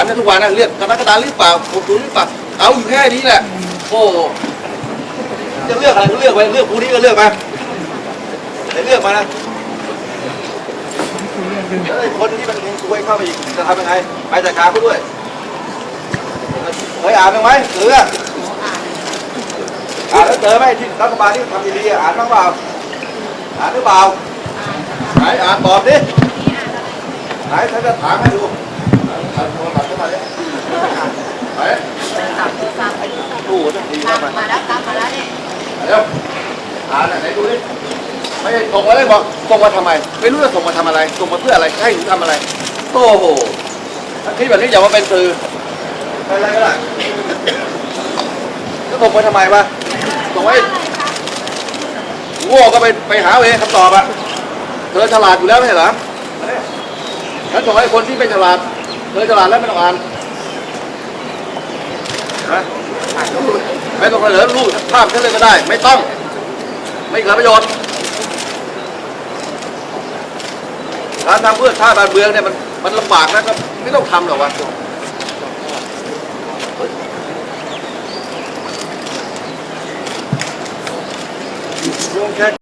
ามกันทุกวันนะเลือกคณะกรรมการหรือเปล่าผมดูหรือเปล่าเอาอยู่แค่นี้แหละโอ้จะเลือกอะไรก็เลือกไปเลือกผู้นี้ก็เลือกมาแต่เลือกมานะแล้วไอ้คนที่มันเฮงซวยเข้าไปอีกจะทำยังไงไปจัดการเขาด้วยเคยอ่านไหมหรืออะอ่านแล้วเจอไหมที่รัฐบาลที่ทำดีๆอ่านบ้างเปล่าอ่านหรือเปล่าไหนอ่านตอบดิไหนฉันจะถามให้ดูเอาโทรศัพท์เข้ามาดิไหน ดูสักทีตามมามาแล้วตามมาแล้วเนี่ยเดี๋ยวอ่านไหนดูดิไม่ใช่ส่งมาเลยบอกส่งมาทำไม ไม่รู้จะส่งมาทำอะไรส่งมาเพื่ออะไรให้หนูทำอะไรโอ้โหถ้าคิดแบบนี้อย่ามาเป็นสื่อเป็นอะไรก็ได้แล้วส่งมาทำไมวะส่งไว้โง่ก็ไปไปหาเอาเองคำตอบอะเธอฉลาดอยู่แล้วไม่ใช่เหรอฉันส่งให้คนที่ไม่ฉลาดเธอฉลาดแล้วไม่ต้องอ่านนะ ไม่ต้องเสนอรูปภาพฉันเลยก็ได้ ไม่ต้อง ไม่เกิดประโยชน์การทำเพื่อชาติบ้านเมืองเนี่ยมันมันลำบากนะก็ไม่ต้องทำหรอกวะโยงแค่